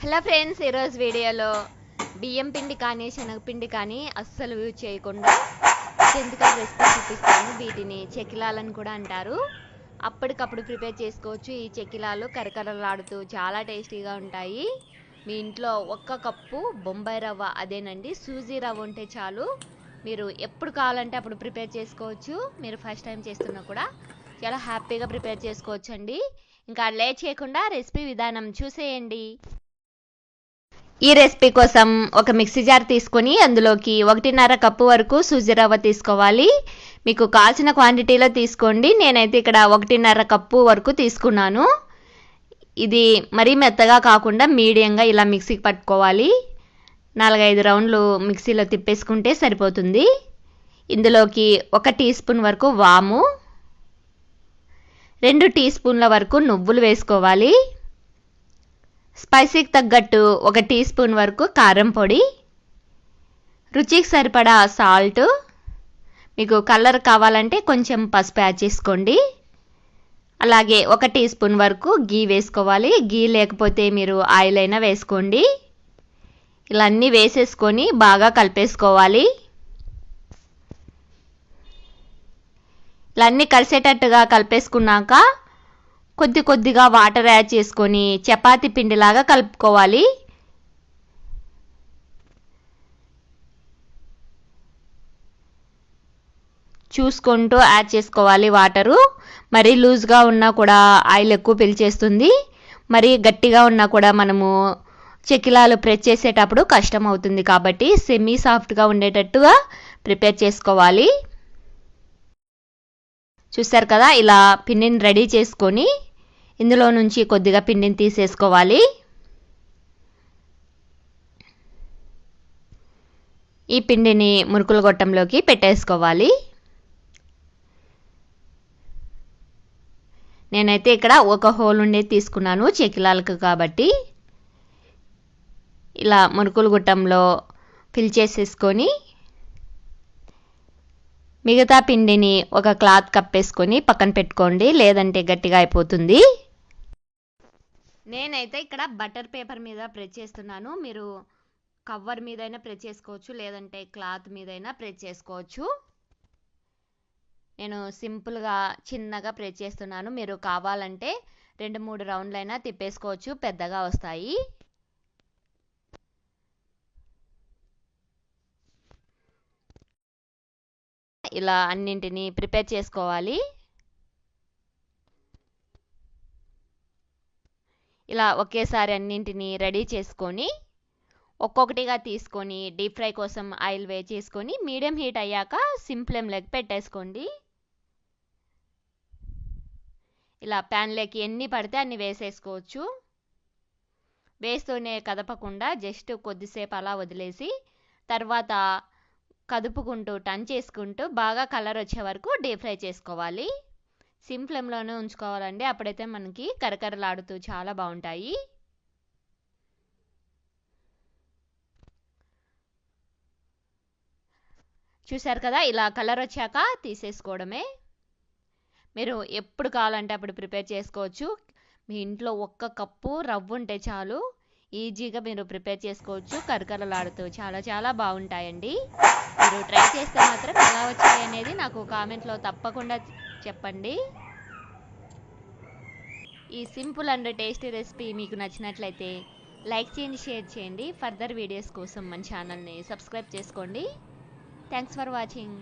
Hello friends ఈరోజు వీడియోలో బియ్యం పిండి కానీ శనగపిండి కానీ అస్సలు యూజ్ చేయకుండా జంతికల రెసిపీ చూపిస్తాను. వీటిని చెకిలాలని కూడా అంటారు. అప్పటికప్పుడు ప్రిపేర్ చేసుకోవచ్చు. ఈ చెకిలాలు కరకరలాడుతూ చాలా టేస్టీగా ఉంటాయి. మీ ఇంట్లో ఒక్క కప్పు బొంబాయి రవ్వ అదేనండి. సూజీ రవ్వ ఉంటే చాలు. మీరు ఎప్పుడు కావాలంటే అప్పుడు ప్రిపేర్ చేసుకోవచ్చు. మీరు ఫస్ట్ టైం చేస్తున్నా కూడా చాలా హ్యాపీగా ప్రిపేర్ చేసుకోవచ్చు అండి ఇంకా లేట్ చేయకుండా రెసిపీ విధానం చూసేయండి. ఈ రెసిపీ కోసం ఒక మిక్సీ జార్ తీసుకొని అందులోకి ఒకటిన్నర కప్పు వరకు సూజీ రవ్వ తీసుకోవాలి. మీకు కాల్చిన క్వాంటిటీలో తీసుకోండి. నేనైతే ఇక్కడ ఒకటిన్నర కప్పు వరకు తీసుకున్నాను. ఇది మరీ మెత్తగా కాకుండా మీడియంగా ఇలా మిక్సీకి పట్టుకోవాలి. నాలుగైదు రౌండ్లు మిక్సీలో తిప్పేసుకుంటే సరిపోతుంది. ఇందులోకి ఒక టీ స్పూన్ వరకు వాము. రెండు టీ స్పూన్ల వరకు నువ్వులు వేసుకోవాలి. స్పైసీకి తగ్గట్టు ఒక టీ స్పూన్ వరకు కారం పొడి రుచికి సరిపడా సాల్ట్ మీకు కలర్ కావాలంటే కొంచెం పసుపు యాడ్ చేసుకోండి. అలాగే ఒక టీ స్పూన్ వరకు గీ వేసుకోవాలి. గీ లేకపోతే మీరు ఆయిల్ అయినా వేసుకోండి. ఇలా అన్నీ వేసేసుకొని బాగా కలిపేసుకోవాలి. ఇలా అన్నీ కలిసేటట్టుగా కలిపేసుకున్నాక కొద్ది కొద్దిగా వాటర్ యాడ్ చేసుకొని చపాతీ పిండిలాగా కలుపుకోవాలి. చూసుకుంటూ యాడ్ చేసుకోవాలి వాటరు. మరీ లూజ్గా ఉన్నా కూడా ఆయిల్ ఎక్కువ పిలిచేస్తుంది. మరీ గట్టిగా ఉన్నా కూడా మనము చెకిలాలు ప్రెస్ చేసేటప్పుడు కష్టం అవుతుంది కాబట్టి సెమీ సాఫ్ట్గా ఉండేటట్టుగా ప్రిపేర్ చేసుకోవాలి. చూసారు కదా ఇలా పిండిని రెడీ చేసుకొని ఇందులో నుంచి కొద్దిగా పిండిని తీసేసుకోవాలి. ఈ పిండిని మురుకుల గొట్టంలోకి పెట్టేసుకోవాలి. నేనైతే ఇక్కడ ఒక హోల్ ఉండేది తీసుకున్నాను చెకిలాలకు కాబట్టి. ఇలా మురుకుల గుట్టంలో ఫిల్ చేసేసుకొని మిగతా పిండిని ఒక క్లాత్ కప్పేసుకొని పక్కన పెట్టుకోండి లేదంటే గట్టిగా అయిపోతుంది. నేనైతే ఇక్కడ బటర్ పేపర్ మీద ప్రెస్ చేస్తున్నాను. మీరు కవర్ మీదైనా ప్రెస్ చేసుకోవచ్చు లేదంటే క్లాత్ మీదైనా ప్రెస్ చేసుకోవచ్చు. నేను సింపుల్గా చిన్నగా ప్రెస్ చేస్తున్నాను. మీరు కావాలంటే రెండు మూడు రౌండ్లైనా తిప్పేసుకోవచ్చు పెద్దగా వస్తాయి. ఇలా అన్నింటినీ ప్రిపేర్ చేసుకోవాలి. ఇలా ఒకేసారి అన్నింటినీ రెడీ చేసుకొని ఒక్కొక్కటిగా తీసుకొని డీప్ ఫ్రై కోసం ఆయిల్ వే చేసుకొని మీడియం హీట్ అయ్యాక సింప్లెంలోకి పెట్టేసుకోండి. ఇలా ప్యాన్లోకి ఎన్ని పడితే అన్ని వేసేసుకోవచ్చు. వేస్తూనే కదపకుండా జస్ట్ కొద్దిసేపు అలా వదిలేసి తర్వాత కదుపుకుంటూ టన్ చేసుకుంటూ బాగా కలర్ వచ్చే వరకు డీప్ ఫ్రై చేసుకోవాలి. సిమ్ ఫ్లేమ్లోనే ఉంచుకోవాలండి. అప్పుడైతే మనకి కరకరలాడుతూ చాలా బాగుంటాయి. చూసారు కదా? ఇలా కలర్ వచ్చాక తీసేసుకోవడమే. మీరు ఎప్పుడు కావాలంటే అప్పుడు ప్రిపేర్ చేసుకోవచ్చు. మీ ఇంట్లో ఒక్క కప్పు రవ్వు ఉంటే చాలు. ఈజీగా మీరు ప్రిపేర్ చేసుకోవచ్చు. కరకరలాడుతూ చాలా చాలా బాగుంటాయండి. మీరు ట్రై చేస్తే మాత్రం ఎలా వచ్చాయి అనేది నాకు కామెంట్లో తప్పకుండా చెప్పండి. ఈ సింపుల్ అండ్ టేస్టీ రెసిపీ మీకు నచ్చినట్లయితే లైక్ చేయండి షేర్ చేయండి. ఫర్దర్ వీడియోస్ కోసం మన ఛానల్ని సబ్స్క్రైబ్ చేసుకోండి. Thanks for watching.